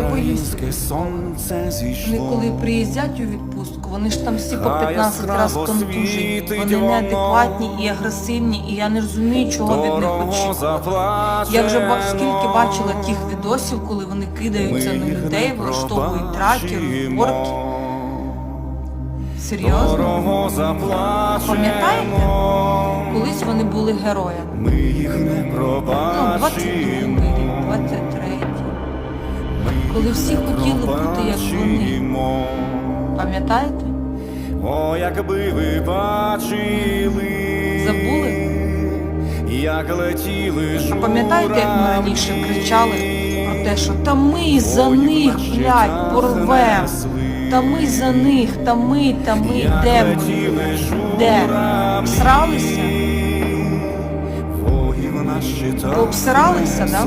Українське сонце зійшло. Вони коли приїздять у відпустку, вони ж там всі по 15 разів контужені. Вони неадекватні і агресивні, і я не розумію, чого від них очікувати. Я вже ба- скільки бачила тих відосів, коли вони кидаються на людей, влаштовують драки, пробачимо. Серйозно? Пам'ятаєте? Колись вони були героями. Ми їх не Ну, пробачимо. 22 рік, 23. Коли всі хотіли бути як вони. Пам'ятаєте? О, якби ви бачили. Забули? Як летіли А пам'ятаєте, як ми раніше кричали про те, що та ми за них, блядь, порвем. Та ми за них, та ми, та ми, де ми? Де? Сралися? Вогів на Ви обсиралися, да?